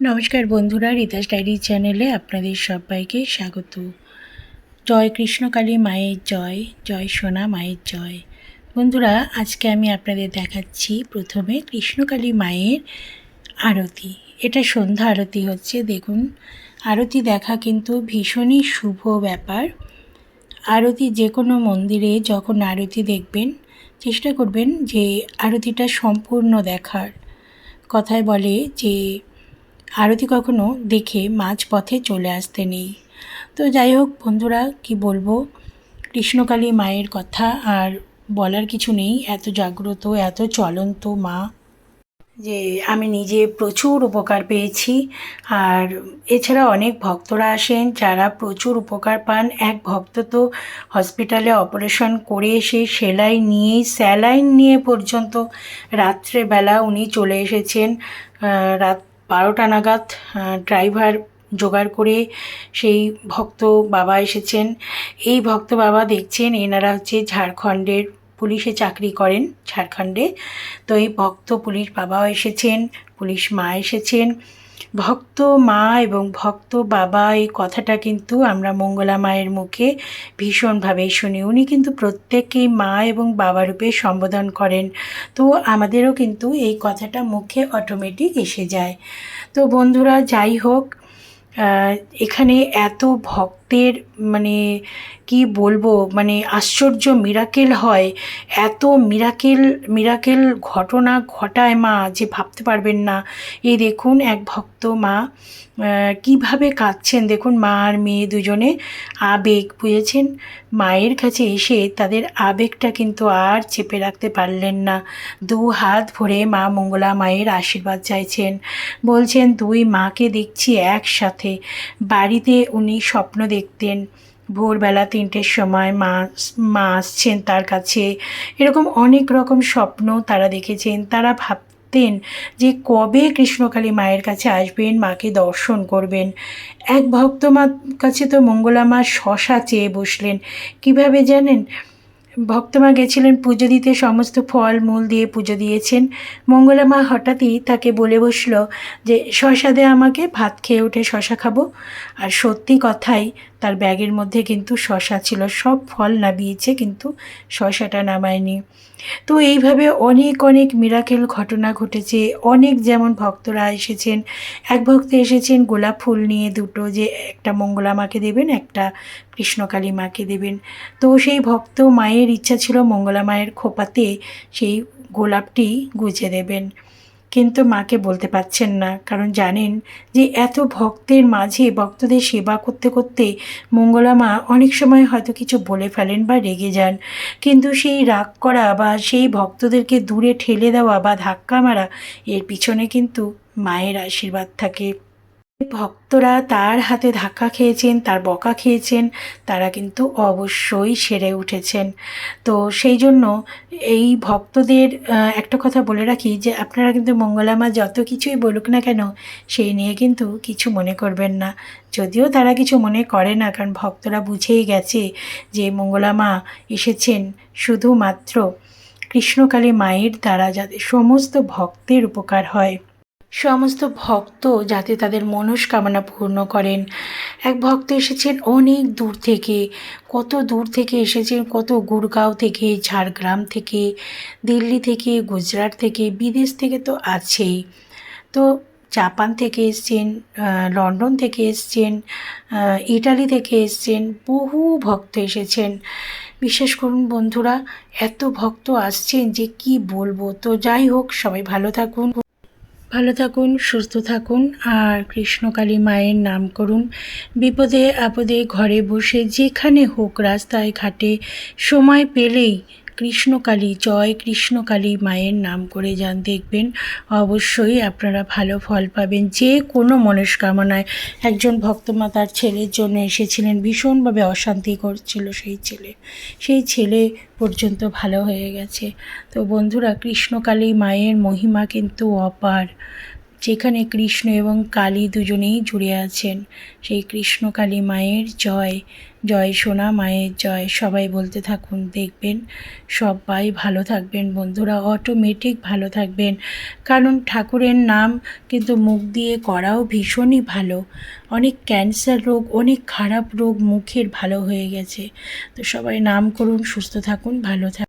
নমস্কার বন্ধুরা রিতাস ডায়েরি চ্যানেলে আপনাদের সবাইকে স্বাগত। জয় কৃষ্ণকালী মায়ের জয় জয় সোনা মায়ের জয়। বন্ধুরা, আজকে আমি আপনাদের দেখাচ্ছি প্রথমে কৃষ্ণকালী মায়ের আরতি। এটা সন্ধ্যা আরতি হচ্ছে, দেখুন। আরতি দেখা কিন্তু ভীষণই শুভ ব্যাপার। আরতি যে কোনো মন্দিরে যখন আরতি দেখবেন, চেষ্টা করবেন যে আরতিটা সম্পূর্ণ দেখার। কথায় বলে যে আরতি কখনো দেখে মাঝ পথে চলে আসতে নেই তো যাই হোক বন্ধুরা, কি বলব? কৃষ্ণকালী মায়ের কথা আর বলার কিছু নেই। এত জাগ্রত, এত চলন্ত মা যে আমি নিজে প্রচুর উপকার পেয়েছি। আর এছাড়া অনেক ভক্তরা আসেন, যারা প্রচুর উপকার পান। এক ভক্ত তো হসপিটালে অপারেশন করে এসে সেলাই নিয়েই স্যালাইন নিয়ে পর্যন্ত রাত্রেবেলা উনি চলে এসেছেন। রাত বারোটা নাগাদ ড্রাইভার জোগাড় করে সেই ভক্ত বাবা এসেছেন। এই ভক্ত বাবা দেখছেন এনারা হচ্ছে ঝাড়খণ্ডের পুলিশে চাকরি করেন, ঝাড়খণ্ডে। তো এই ভক্ত পুলিশ বাবাও এসেছেন, পুলিশ মা এসেছেন। ভক্ত মা এবং ভক্ত বাবা, এই কথাটা কিন্তু আমরা মঙ্গলা মায়ের মুখে ভীষণভাবেই শুনি। উনি কিন্তু প্রত্যেককেই মা এবং বাবা রূপে সম্বোধন করেন। তো আমাদেরও কিন্তু এই কথাটা মুখে অটোমেটিক এসে যায়। তো বন্ধুরা, যাই হোক এখানে এত ভক্তের মানে কি বলব মানে আশ্চর্য মিরাকেল হয়। এত মিরাকেল মিরাকেল ঘটনা ঘটায় মা যে ভাবতে পারবেন না। এই দেখুন এক ভক্ত মা কীভাবে কাঁদছেন। দেখুন মা আর মেয়ে দুজনে আবেগ বুঝেছেন। মায়ের কাছে এসে তাদের আবেগটা কিন্তু আর চেপে রাখতে পারলেন না। দু হাত ভরে মা মঙ্গলা মায়ের আশীর্বাদ চাইছেন। বলছেন, দুই মাকে দেখছি একসাথে। বাড়িতে উনি স্বপ্ন দেখতেন। ভোরবেলা তিনটের সময় মা মা আসছেন তার কাছে। এরকম অনেক রকম স্বপ্ন তারা দেখেছেন। তারা ভাবতেন যে কবে কৃষ্ণকালী মায়ের কাছে আসবেন, মাকে দর্শন করবেন। এক ভক্ত মা কাছে তো মঙ্গলা মা শশা চেয়ে বসলেন। কীভাবে জানেন? ভক্তমা গেছিলেন পুজো দিতে, সমস্ত ফল, মূল দিয়ে পুজো দিয়েছেন। মঙ্গলা মা হঠাৎই তাকে বলে বসল যে, শশা দে আমাকে, ভাত খেয়ে উঠে শশা খাব। আর সত্যি কথাই তার ব্যাগের মধ্যে কিন্তু শশা ছিল। সব ফল নামিয়েছে কিন্তু শশাটা নামায়নি। তো এইভাবে অনেক অনেক মিরাকেল ঘটনা ঘটেছে। অনেক যেমন ভক্তরা এসেছেন। এক ভক্ত এসেছেন গোলাপ ফুল নিয়ে দুটো যে একটা মঙ্গলা মাকে দেবেন, একটা কৃষ্ণকালী মাকে দেবেন। তো সেই ভক্ত মায়ের ইচ্ছা ছিল মঙ্গলা মায়ের খোপাতে সেই গোলাপটি গুজে দেবেন। কিন্তু মাকে বলতে পারছেন না, কারণ জানেন যে এত ভক্তের মাঝে ভক্তদের সেবা করতে করতে মঙ্গলা মা অনেক সময় হয়তো কিছু বলে ফেলেন বা রেগে যান। কিন্তু সেই রাগ করা বা সেই ভক্তদেরকে দূরে ঠেলে দেওয়া বা ধাক্কা মারা, এর পিছনে কিন্তু মায়ের আশীর্বাদ থাকে। ভক্তরা তার হাতে ধাক্কা খেয়েছেন, তার বকা খেয়েছেন, তারা কিন্তু অবশ্যই সেরে উঠেছেন। তো সেই জন্য এই ভক্তদের একটা কথা বলে রাখি যে আপনারা কিন্তু মঙ্গলামা যত কিছুই বলুক না কেন, সেই নিয়ে কিন্তু কিছু মনে করবেন না। যদিও তারা কিছু মনে করে না, কারণ ভক্তরা বুঝেই গেছে যে মঙ্গলামা এসেছেন শুধুমাত্র কৃষ্ণকালী মায়ের দ্বারা যাতে সমস্ত ভক্তের উপকার হয়। সমস্ত ভক্ত যাতে তাদের মনস্কামনা পূর্ণ করেন। এক ভক্ত এসেছেন অনেক দূর থেকে, কত দূর থেকে এসেছেন, কত গুরগাঁও থেকে, ঝাড়গ্রাম থেকে, দিল্লি থেকে, গুজরাট থেকে, বিদেশ থেকে তো আছেই। তো জাপান থেকে এসছেন লন্ডন থেকে এসছেন ইটালি থেকে এসছেন, বহু ভক্ত এসেছেন। বিশ্বাস করুন বন্ধুরা, এত ভক্ত আসছেন যে কি বলব? তো যাই হোক, সবাই ভালো থাকুন। ভালো থাকুন, সুস্থ থাকুন আর কৃষ্ণকালী মায়ের নাম করুন। বিপদে আপদে ঘরে বসে যেখানে হোক রাস্তায় ঘাটে সময় পেলেই কৃষ্ণকালী, জয় কৃষ্ণকালী মায়ের নাম করে যান, দেখবেন অবশ্যই আপনারা ভালো ফল পাবেন। যে কোনো মনস্কামনায় একজন ভক্তমা তার ছেলের জন্য এসেছিলেন, ভীষণভাবে অশান্তি করছিল সেই ছেলে। সেই ছেলে পর্যন্ত ভালো হয়ে গেছে। তো বন্ধুরা, কৃষ্ণকালী মায়ের মহিমা কিন্তু অপার। যেখানে কৃষ্ণ এবং কালী দুজনেই জুড়ে আছেন। সেই কৃষ্ণ কালী মায়ের জয় জয় সোনা মায়ের জয়, সবাই বলতে থাকুন, দেখবেন সবাই ভালো থাকবেন বন্ধুরা অটোমেটিক ভালো থাকবেন। কারণ ঠাকুরের নাম কিন্তু মুখ দিয়ে করাও ভীষণই ভালো। অনেক ক্যান্সার রোগ, অনেক খারাপ রোগ মুখের ভালো হয়ে গেছে। তো সবাই নাম করুন, সুস্থ থাকুন, ভালো থাকুন।